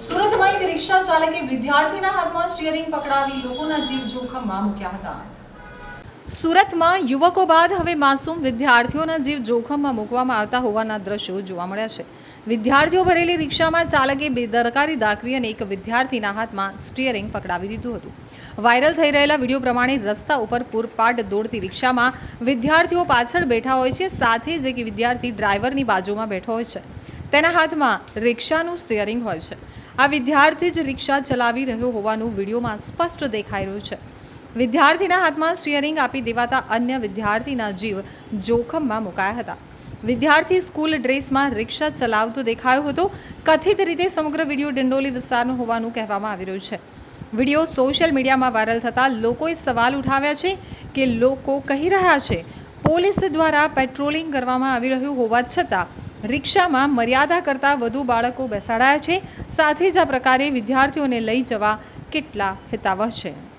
સુરતમાં એક રિક્ષા ચાલકે વિદ્યાર્થીના હાથમાં સ્ટીયરિંગ પકડાવી લોકોના જીવ જોખમમાં મૂક્યા હતા. સુરતમાં યુવકો બાદ હવે માસૂમ વિદ્યાર્થીઓના જીવ જોખમમાં મૂકવામાં આવતા હોવાના દ્રશ્યો જોવા મળ્યા છે. વિદ્યાર્થીઓ ભરેલી રિક્ષામાં ચાલકે બેદરકારી દાખવી અને એક વિદ્યાર્થીના હાથમાં સ્ટીયરિંગ પકડાવી દીધું હતું. વાયરલ થઈ રહેલા વીડિયો પ્રમાણે રસ્તા ઉપર પૂરપાટ દોડતી રિક્ષામાં વિદ્યાર્થીઓ પાછળ બેઠા હોય છે, સાથે જ એક વિદ્યાર્થી ડ્રાઈવરની બાજુમાં બેઠો હોય છે. તેના હાથમાં રિક્ષાનું સ્ટીયરિંગ હોય છે. આ વિદ્યાર્થી જ રિક્ષા ચલાવી રહ્યો હોવાનું વિડીયોમાં સ્પષ્ટ દેખાઈ રહ્યું છે. વિદ્યાર્થીના હાથમાં સ્ટિયરિંગ આપી દેવાતા અન્ય વિદ્યાર્થીના જીવ જોખમમાં મુકાયા હતા. વિદ્યાર્થી સ્કૂલ ડ્રેસમાં રિક્ષા ચલાવતો દેખાયો હતો. કથિત રીતે સમગ્ર વીડિયો ડિંડોલી વિસ્તારનો હોવાનું કહેવામાં આવી રહ્યું છે. વીડિયો સોશિયલ મીડિયામાં વાયરલ થતાં લોકોએ સવાલ ઉઠાવ્યા છે કે લોકો કહી રહ્યા છે, પોલીસ દ્વારા પેટ્રોલિંગ કરવામાં આવી રહ્યું હોવા છતાં રિક્ષામાં મર્યાદા કરતાં વધુ બાળકો બેસાડાયા છે. સાથે જ આ પ્રકારે વિદ્યાર્થીઓને લઈ જવા કેટલા હિતાવહ છે.